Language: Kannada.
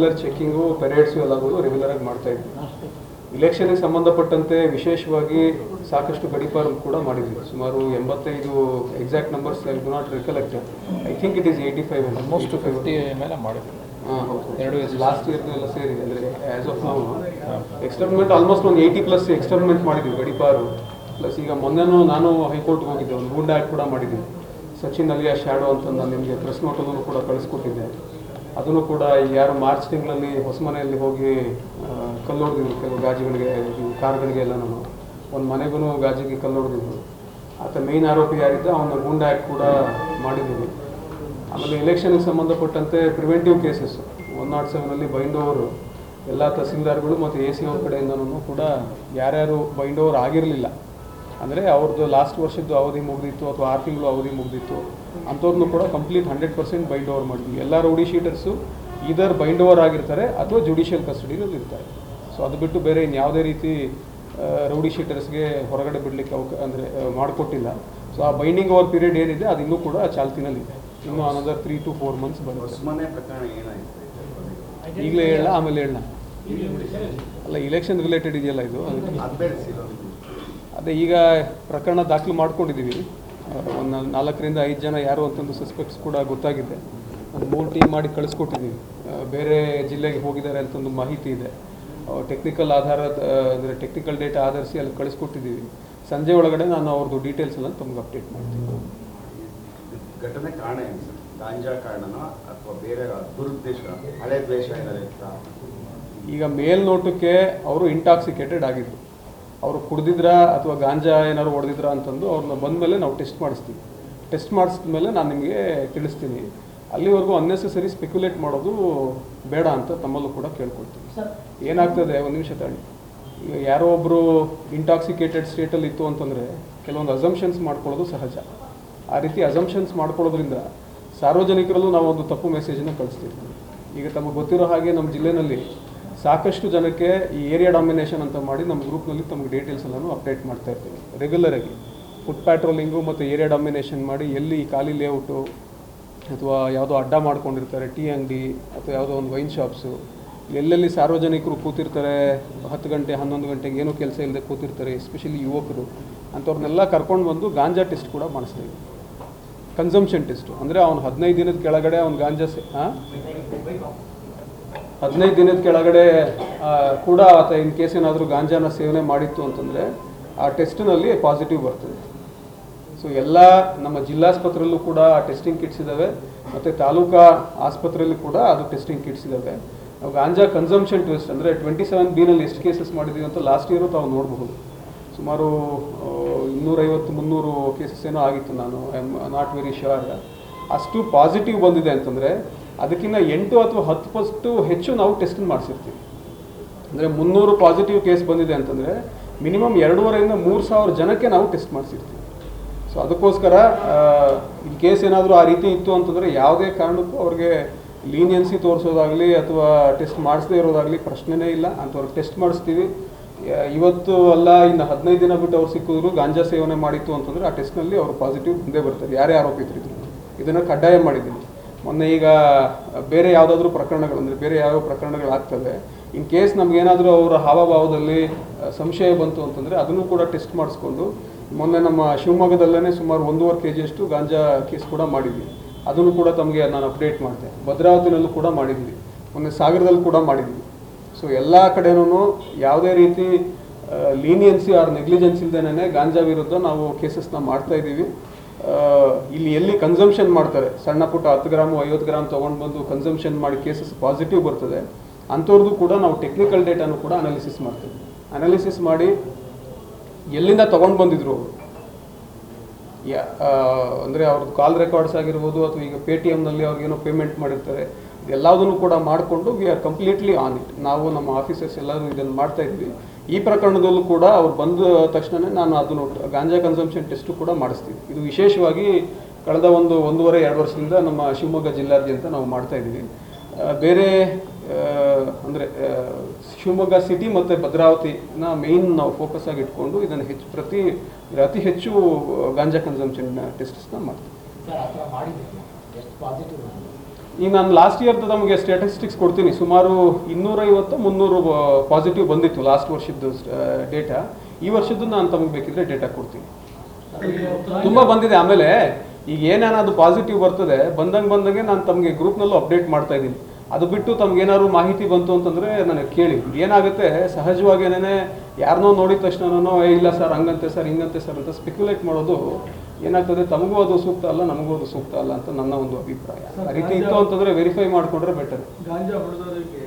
ರೆಗ್ಯುಲರ್ ಚೆಕ್ಕಿಂಗು ಪೆರೇಡ್ಸು ಎಲ್ಲಗಳು ರೆಗ್ಯುಲರ್ ಆಗಿ ಮಾಡ್ತಾ ಇದ್ವಿ. ಇಲೆಕ್ಷನ್ಗೆ ಸಂಬಂಧಪಟ್ಟಂತೆ ವಿಶೇಷವಾಗಿ ಸಾಕಷ್ಟು ಗಡಿಪಾರು ಕೂಡ ಮಾಡಿದ್ವಿ. ಸುಮಾರು ಎಂಬತ್ತೈದು exact numbers I do not recollect I think it is eighty five most fifty ಮೇಲೆ ಮಾಡಿದ್ವಿ. ಎರಡು ಲಾಸ್ಟ್ ಇಯರ್ ಎಲ್ಲ ಸೇರಿ ಅಂದರೆ ಆಸ್ ಆಫ್ ನಾವು ಎಕ್ಸ್ಟರ್ಮೆಂಟ್ ಆಲ್ಮೋಸ್ಟ್ ಒಂದು ಏಯ್ಟಿ ಪ್ಲಸ್ ಎಕ್ಸ್ಟರ್ಮೆಂಟ್ ಮಾಡಿದ್ವಿ ಗಡಿಪಾರು. ಪ್ಲಸ್ ಈಗ ಮೊನ್ನೆನೂ ನಾನು ಹೈಕೋರ್ಟ್ಗೆ ಹೋಗಿದ್ದೆ ಒಂದು ಗೂಂಡ ಆ್ಯಕ್ಟ್ ಕೂಡ ಮಾಡಿದ್ವಿ ಸಚಿನ್ ಅಲಿಯಾ ಶ್ಯಾಡೋ ಅಂತ ನಾನು ನಿಮಗೆ ಪ್ರೆಸ್ ನೋಟ್ ಕೂಡ ಕಳಿಸ್ಕೊಟ್ಟಿದ್ದೆ. ಅದನ್ನು ಕೂಡ ಈ ಯಾರು ಮಾರ್ಚ್ ತಿಂಗಳಲ್ಲಿ ಹೊಸಮನೆಯಲ್ಲಿ ಹೋಗಿ ಕಲ್ಲೊಡೆದಿದ್ರು ಕೆಲವು ಗಾಜಿಗಳಿಗೆ ಕಾರ್ಗಳಿಗೆ ಎಲ್ಲ ನಾನು ಒಂದು ಮನೆಗೂ ಗಾಜಿಗೆ ಕಲ್ಲು ಹೊಡೆದಿದ್ರು ಆತ ಮೇನ್ ಆರೋಪಿ ಯಾರಿದ್ದ ಅವನ ಗೂಂಡ ಆ್ಯಕ್ಟ್ ಕೂಡ ಮಾಡಿದ್ದೀವಿ. ಆಮೇಲೆ ಎಲೆಕ್ಷನ್ಗೆ ಸಂಬಂಧಪಟ್ಟಂತೆ ಪ್ರಿವೆಂಟಿವ್ ಕೇಸಸ್ ಒನ್ ನಾಟ್ ಸೆವೆನಲ್ಲಿ ಬೈಂಡ್ ಓವರು ಎಲ್ಲ ತಹಸೀಲ್ದಾರ್ಗಳು ಮತ್ತು ಎ ಸಿ ಅವ್ರ ಕಡೆಯಿಂದನೂ ಕೂಡ ಯಾರ್ಯಾರು ಬೈಂಡ್ ಓವರ್ ಆಗಿರಲಿಲ್ಲ. ಅಂದರೆ ಅವ್ರದ್ದು ಲಾಸ್ಟ್ ವರ್ಷದ್ದು ಅವಧಿ ಮುಗಿದಿತ್ತು ಅಥವಾ ಆರು ತಿಂಗಳು ಅವಧಿ ಮುಗಿದಿತ್ತು ಅಂಥವ್ರನ್ನೂ ಕೂಡ complete hundred percent bind over ಮಾಡಿದ್ವಿ ಎಲ್ಲ ರೌಡಿ ಶೀಟರ್ಸು ಇದರ್ ಬೈಂಡ್ ಓವರ್ ಆಗಿರ್ತಾರೆ ಅಥವಾ ಜುಡಿಷಿಯಲ್ ಕಸ್ಟಡಿನಲ್ಲಿ ಇರ್ತಾರೆ. ಸೊ ಅದು ಬಿಟ್ಟು ಬೇರೆ ಇನ್ಯಾವುದೇ ರೀತಿ ರೌಡಿ ಶೀಟರ್ಸ್ಗೆ ಹೊರಗಡೆ ಬಿಡಲಿಕ್ಕೆ ಅವಕ ಅಂದರೆ ಮಾಡಿಕೊಟ್ಟಿಲ್ಲ. ಸೊ ಆ ಬೈಂಡಿಂಗ್ ಓವರ್ ಪೀರಿಯಡ್ ಏನಿದೆ ಅದು ಇನ್ನೂ ಕೂಡ ಚಾಲ್ತಿನಲ್ಲಿದೆ ಇನ್ನೂ another three to four months ಬರುತ್ತೆ. ಏನಾಯ್ತು? ಈಗಲೇ ಹೇಳ ಆಮೇಲೆ ಹೇಳ ಅಲ್ಲ ಇಲೆಕ್ಷನ್ ರಿಲೇಟೆಡ್ ಇದೆಯಲ್ಲ ಇದು. ಅದೇ ಈಗ ಪ್ರಕರಣ ದಾಖಲು ಮಾಡ್ಕೊಂಡಿದ್ದೀವಿ. ಒಂದು ನಾಲ್ಕರಿಂದ ಐದು ಜನ ಯಾರು ಅಂತಂದು ಸಸ್ಪೆಕ್ಟ್ಸ್ ಕೂಡ ಗೊತ್ತಾಗಿದೆ. ಒಂದು ಮೂರು ಟೀಮ್ ಮಾಡಿ ಕಳಿಸ್ಕೊಟ್ಟಿದ್ದೀವಿ. ಬೇರೆ ಜಿಲ್ಲೆಗೆ ಹೋಗಿದ್ದಾರೆ ಅಂತಂದು ಮಾಹಿತಿ ಇದೆ. ಟೆಕ್ನಿಕಲ್ ಆಧಾರ ಅಂದರೆ ಟೆಕ್ನಿಕಲ್ ಡೇಟಾ ಆಧರಿಸಿ ಅಲ್ಲಿ ಕಳಿಸ್ಕೊಟ್ಟಿದ್ದೀವಿ. ಸಂಜೆ ಒಳಗಡೆ ನಾನು ಅವ್ರದ್ದು ಡೀಟೇಲ್ಸ್ ಎಲ್ಲ ತಮ್ಗೆ ಅಪ್ಡೇಟ್ ಮಾಡ್ತೀನಿ. ಘಟನೆ ಕಾರಣ ಏನು ಸರ್? ಗಾಂಜಾ ಕಾರಣನಾ ಅಥವಾ ಬೇರೆ ದುರುದ್ದೇಶ ಹಳೆ ದ್ವೇಷ ಏನಾದ್ರು ಇತ್ತಾ? ಈಗ ಮೇಲ್ನೋಟಕ್ಕೆ ಅವರು ಇಂಟಾಕ್ಸಿಕೇಟೆಡ್ ಆಗಿದ್ರು. ಅವರು ಕುಡ್ದಿದ್ರ ಅಥವಾ ಗಾಂಜಾ ಏನಾದ್ರು ಹೊಡೆದಿದ್ರ ಅಂತಂದು ಅವ್ರನ್ನ ಬಂದಮೇಲೆ ನಾವು ಟೆಸ್ಟ್ ಮಾಡಿಸ್ತೀವಿ. ಟೆಸ್ಟ್ ಮಾಡಿಸಿದ್ಮೇಲೆ ನಾನು ನಿಮಗೆ ತಿಳಿಸ್ತೀನಿ. ಅಲ್ಲಿವರೆಗೂ ಅನ್ನೆಸೆಸರಿ ಸ್ಪೆಕ್ಯುಲೇಟ್ ಮಾಡೋದು ಬೇಡ ಅಂತ ತಮ್ಮಲ್ಲೂ ಕೂಡ ಕೇಳ್ಕೊಳ್ತೀನಿ. ಏನಾಗ್ತದೆ ಒಂದು ನಿಮಿಷ ತಾಳಿ ಈಗ ಯಾರೋ ಒಬ್ಬರು ಇಂಟಾಕ್ಸಿಕೇಟೆಡ್ ಸ್ಟೇಟಲ್ಲಿ ಇತ್ತು ಅಂತಂದರೆ ಕೆಲವೊಂದು ಅಸಂಪ್ಷನ್ಸ್ ಮಾಡ್ಕೊಳ್ಳೋದು ಸಹಜ. ಆ ರೀತಿ ಅಸಂಪ್ಷನ್ಸ್ ಮಾಡ್ಕೊಳ್ಳೋದ್ರಿಂದ ಸಾರ್ವಜನಿಕರಲ್ಲೂ ನಾವು ಒಂದು ತಪ್ಪು ಮೆಸೇಜನ್ನು ಕಳಿಸ್ತಿರ್ತೀವಿ ಈಗ ತಮಗೆ ಗೊತ್ತಿರೋ ಹಾಗೆ ನಮ್ಮ ಜಿಲ್ಲೆನಲ್ಲಿ ಸಾಕಷ್ಟು ಜನಕ್ಕೆ ಈ ಏರಿಯಾ ಡಾಮಿನೇಷನ್ ಅಂತ ಮಾಡಿ ನಮ್ಮ ಗ್ರೂಪ್ನಲ್ಲಿ ತಮಗೆ ಡೀಟೇಲ್ಸ್ ಎಲ್ಲನೂ ಅಪ್ಡೇಟ್ ಮಾಡ್ತಾ ಇರ್ತೀವಿ. ರೆಗ್ಯುಲರಾಗಿ ಫುಡ್ ಪ್ಯಾಟ್ರೋಲಿಂಗು ಮತ್ತು ಏರಿಯಾ ಡಾಮಿನೇಷನ್ ಮಾಡಿ ಎಲ್ಲಿ ಖಾಲಿ ಲೇಔಟು ಅಥವಾ ಯಾವುದೋ ಅಡ್ಡ ಮಾಡ್ಕೊಂಡಿರ್ತಾರೆ ಟೀ ಅಂಗಡಿ ಅಥವಾ ಯಾವುದೋ ಒಂದು ವೈನ್ ಶಾಪ್ಸು ಎಲ್ಲೆಲ್ಲಿ ಸಾರ್ವಜನಿಕರು ಕೂತಿರ್ತಾರೆ, ಹತ್ತು ಗಂಟೆ, ಹನ್ನೊಂದು ಗಂಟೆಗೆ ಏನೂ ಕೆಲಸ ಇಲ್ಲದೆ ಕೂತಿರ್ತಾರೆ ಎಸ್ಪೆಷಲಿ ಯುವಕರು, ಅಂಥವ್ರನ್ನೆಲ್ಲ ಕರ್ಕೊಂಡು ಬಂದು ಗಾಂಜಾ ಟೆಸ್ಟ್ ಕೂಡ ಮಾಡಿಸ್ತೀವಿ ಕನ್ಸಂಪ್ಷನ್ ಟೆಸ್ಟು ಅಂದರೆ ಅವ್ನು ಹದಿನೈದು ದಿನದ ಕೆಳಗಡೆ ಅವ್ನು ಗಾಂಜಾ ಸೆ ಹಾಂ ಹದಿನೈದು ದಿನದ ಕೆಳಗಡೆ ಕೂಡ ಆತ ಇನ್ ಕೇಸ್ ಏನಾದರೂ ಗಾಂಜಾನ ಸೇವನೆ ಮಾಡಿತ್ತು ಅಂತಂದರೆ ಆ ಟೆಸ್ಟ್ನಲ್ಲಿ ಪಾಸಿಟಿವ್ ಬರ್ತದೆ. ಸೊ ಎಲ್ಲ ನಮ್ಮ ಜಿಲ್ಲಾಸ್ಪತ್ರೆಯಲ್ಲೂ ಕೂಡ ಆ ಟೆಸ್ಟಿಂಗ್ ಕಿಟ್ಸ್ ಇದ್ದಾವೆ ಮತ್ತು ತಾಲೂಕಾ ಆಸ್ಪತ್ರೆಯಲ್ಲಿ ಕೂಡ ಅದು ಟೆಸ್ಟಿಂಗ್ ಕಿಟ್ಸ್ ಇದ್ದಾವೆ ನಾವು ಗಾಂಜಾ ಕನ್ಸಂಪ್ಷನ್ ಟೆಸ್ಟ್ ಅಂದರೆ ಟ್ವೆಂಟಿ ಸೆವೆನ್ ಬಿನಲ್ಲಿ ಎಷ್ಟು ಕೇಸಸ್ ಮಾಡಿದ್ದೀವಿ ಅಂತ ಲಾಸ್ಟ್ ಇಯರು ತಾವು ನೋಡಬಹುದು. ಸುಮಾರು ಇನ್ನೂರೈವತ್ತು, ಮುನ್ನೂರು ಕೇಸಸ್ ಏನೋ ಆಗಿತ್ತು ನಾನು, I am not very sure. ಅಷ್ಟು ಪಾಸಿಟಿವ್ ಬಂದಿದೆ ಅಂತಂದರೆ ಅದಕ್ಕಿಂತ ಎಂಟು ಅಥವಾ ಹತ್ತು ಪಟ್ಟು ಹೆಚ್ಚು ನಾವು ಟೆಸ್ಟ್ ಮಾಡಿಸಿರ್ತೀವಿ. ಅಂದರೆ ಮುನ್ನೂರು ಪಾಸಿಟಿವ್ ಕೇಸ್ ಬಂದಿದೆ ಅಂತಂದರೆ ಮಿನಿಮಮ್ ಎರಡೂವರೆಯಿಂದ ಮೂರು ಸಾವಿರ ಜನಕ್ಕೆ ನಾವು ಟೆಸ್ಟ್ ಮಾಡಿಸಿರ್ತೀವಿ. ಸೊ ಅದಕ್ಕೋಸ್ಕರ ಈ ಕೇಸ್ ಏನಾದರೂ ಆ ರೀತಿ ಇತ್ತು ಅಂತಂದರೆ ಯಾವುದೇ ಕಾರಣಕ್ಕೂ ಅವ್ರಿಗೆ ಲೀನಿಯನ್ಸಿ ತೋರಿಸೋದಾಗಲಿ ಅಥವಾ ಟೆಸ್ಟ್ ಮಾಡಿಸದೇ ಇರೋದಾಗಲಿ ಪ್ರಶ್ನೆನೇ ಇಲ್ಲ. ಅಂಥವ್ರಿಗೆ ಟೆಸ್ಟ್ ಮಾಡಿಸ್ತೀವಿ. ಇವತ್ತು ಅಲ್ಲ, ಇನ್ನು ಹದಿನೈದು ದಿನ ಬಿಟ್ಟು ಅವ್ರು ಸಿಕ್ಕಿದ್ರು, ಗಾಂಜಾ ಸೇವನೆ ಮಾಡಿತ್ತು ಅಂತಂದರೆ ಆ ಟೆಸ್ಟ್ನಲ್ಲಿ ಅವರು ಪಾಸಿಟಿವ್ ಬಂದೇ ಬರ್ತಾರೆ. ಯಾರೇ ಆರೋಪಿತರಿದ್ರು. ಇದನ್ನು ಕಡ್ಡಾಯ ಮಾಡಿದ್ದೀನಿ. ಮೊನ್ನೆ ಈಗ ಬೇರೆ ಯಾವುದಾದ್ರೂ ಪ್ರಕರಣಗಳು, ಅಂದರೆ ಬೇರೆ ಯಾವ ಪ್ರಕರಣಗಳಾಗ್ತವೆ ಇನ್ ಕೇಸ್ ನಮಗೇನಾದರೂ ಅವರ ಹಾವಭಾವದಲ್ಲಿ ಸಂಶಯ ಬಂತು ಅಂತಂದರೆ ಅದನ್ನು ಕೂಡ ಟೆಸ್ಟ್ ಮಾಡಿಸ್ಕೊಂಡು, ಮೊನ್ನೆ ನಮ್ಮ ಶಿವಮೊಗ್ಗದಲ್ಲೇ ಸುಮಾರು ಒಂದೂವರೆ ಕೆ ಜಿಯಷ್ಟು ಗಾಂಜಾ ಕೇಸ್ ಕೂಡ ಮಾಡಿದ್ವಿ. ಅದನ್ನು ಕೂಡ ತಮಗೆ ನಾನು ಅಪ್ಡೇಟ್ ಮಾಡಿದೆ ಭದ್ರಾವತಿನಲ್ಲೂ ಕೂಡ ಮಾಡಿದ್ವಿ. ಮೊನ್ನೆ ಸಾಗರದಲ್ಲಿ ಕೂಡ ಮಾಡಿದ್ವಿ. ಸೊ ಎಲ್ಲ ಕಡೆನೂ ಯಾವುದೇ ರೀತಿ ಲೀನಿಯನ್ಸಿ ಆರ್ ನೆಗ್ಲಿಜೆನ್ಸ್ ಇಲ್ದೇನೆ ಗಾಂಜಾ ವಿರುದ್ಧ ನಾವು ಕೇಸಸ್ನ ಮಾಡ್ತಾ ಇದ್ದೀವಿ. ಇಲ್ಲಿ ಎಲ್ಲಿ ಕನ್ಸಂಪ್ಷನ್ ಮಾಡ್ತಾರೆ? ಸಣ್ಣ ಪುಟ್ಟ ಹತ್ತು ಗ್ರಾಮು, ಐವತ್ತು ಗ್ರಾಮ್ ತೊಗೊಂಡು ಬಂದು ಕನ್ಸಂಪ್ಷನ್ ಮಾಡಿ ಕೇಸಸ್ ಪಾಸಿಟಿವ್ ಬರ್ತದೆ. ಅಂಥವ್ರದ್ದು ಕೂಡ ನಾವು ಟೆಕ್ನಿಕಲ್ ಡೇಟಾನು ಕೂಡ ಅನಾಲಿಸಿಸ್ ಮಾಡ್ತೀವಿ. ಅನಾಲಿಸಿಸ್ ಮಾಡಿ ಎಲ್ಲಿಂದ ತೊಗೊಂಡು ಬಂದಿದ್ರು ಅವರು? ಯಾ ಅಂದರೆ ಅವ್ರದ್ದು ಕಾಲ್ ರೆಕಾರ್ಡ್ಸ್ ಆಗಿರ್ಬೋದು ಅಥವಾ ಈಗ ಪೇ ಟಿ ಎಮ್ನಲ್ಲಿ ಅವ್ರಿಗೇನೋ ಪೇಮೆಂಟ್ ಮಾಡಿರ್ತಾರೆ. ಎಲ್ಲದನ್ನು ಕೂಡ ಮಾಡಿಕೊಂಡು we are completely on it ನಾವು ನಮ್ಮ ಆಫೀಸರ್ಸ್ ಎಲ್ಲರೂ ಇದನ್ನು ಮಾಡ್ತಾ ಇದ್ವಿ ಈ ಪ್ರಕರಣದಲ್ಲೂ ಕೂಡ ಅವ್ರು ಬಂದ ತಕ್ಷಣವೇ ನಾನು ಅದನ್ನು ಗಾಂಜಾ ಕನ್ಸಂಪ್ಷನ್ ಟೆಸ್ಟು ಕೂಡ ಮಾಡಿಸ್ತೀವಿ. ಇದು ವಿಶೇಷವಾಗಿ ಕಳೆದ ಒಂದು ಒಂದೂವರೆ, ಎರಡು ವರ್ಷದಿಂದ ನಮ್ಮ ಶಿವಮೊಗ್ಗ ಜಿಲ್ಲಾದ್ಯಂತ ನಾವು ಮಾಡ್ತಾ ಇದ್ದೀವಿ. ಬೇರೆ ಅಂದರೆ ಶಿವಮೊಗ್ಗ ಸಿಟಿ ಮತ್ತು ಭದ್ರಾವತಿನ ಮೇಯ್ನ್ ನಾವು ಫೋಕಸ್ ಆಗಿ ಇಟ್ಕೊಂಡು ಇದನ್ನು ಹೆಚ್ಚು, ಪ್ರತಿ ಅತಿ ಹೆಚ್ಚು ಗಾಂಜಾ ಕನ್ಸಂಪ್ಷನ್ ಟೆಸ್ಟ್ಸ್ನ ಮಾಡ್ತೀವಿ. ಈಗ ನಾನು ಲಾಸ್ಟ್ ಇಯರ್ದು ನಮಗೆ ಸ್ಟ್ಯಾಟಿಸ್ಟಿಕ್ಸ್ ಕೊಡ್ತೀನಿ. ಸುಮಾರು ಇನ್ನೂರೈವತ್ತು, ಮುನ್ನೂರು ಪಾಸಿಟಿವ್ ಬಂದಿತ್ತು ಲಾಸ್ಟ್ ವರ್ಷದ್ದು ಡೇಟಾ ಈ ವರ್ಷದ್ದು ನಾನು ತಮಗೆ ಬೇಕಿದ್ರೆ ಡೇಟಾ ಕೊಡ್ತೀನಿ. ತುಂಬ ಬಂದಿದೆ. ಆಮೇಲೆ ಈಗ ಏನೇನಾದ್ರು ಪಾಸಿಟಿವ್ ಬರ್ತದೆ, ಬಂದಂಗೆ ಬಂದಂಗೆ ನಾನು ತಮಗೆ ಗ್ರೂಪ್ನಲ್ಲೂ ಅಪ್ಡೇಟ್ ಮಾಡ್ತಾ ಇದ್ದೀನಿ. ಅದು ಬಿಟ್ಟು ತಮ್ಗೆ ಏನಾದ್ರು ಮಾಹಿತಿ ಬಂತು ಅಂತಂದ್ರೆ ನನಗೆ ಕೇಳಿ. ಏನಾಗುತ್ತೆ? ಸಹಜವಾಗಿ ಏನೇನೆ ಯಾರನ್ನೋ ನೋಡಿದ ತಕ್ಷಣನೋ, ಏ, ಇಲ್ಲ ಸರ್, ಹಂಗಂತೆ ಸರ್, ಹಿಂಗಂತೆ ಸರ್ ಅಂತ ಸ್ಪೆಕ್ಯುಲೇಟ್ ಮಾಡೋದು ಏನಾಗ್ತದೆ ತಮಗೂ ಅದು ಸೂಕ್ತ ಅಲ್ಲ ನಮಗೂ ಅದು ಸೂಕ್ತ ಅಲ್ಲ ಅಂತ ನನ್ನ ಒಂದು ಅಭಿಪ್ರಾಯ. ಆ ರೀತಿ ಇತ್ತು ಅಂತಂದ್ರೆ ವೆರಿಫೈ ಮಾಡಿಕೊಂಡ್ರೆ ಬೆಟರ್ ಗಾಂಜಾ ಹೊಡೆದವರಿಗೆ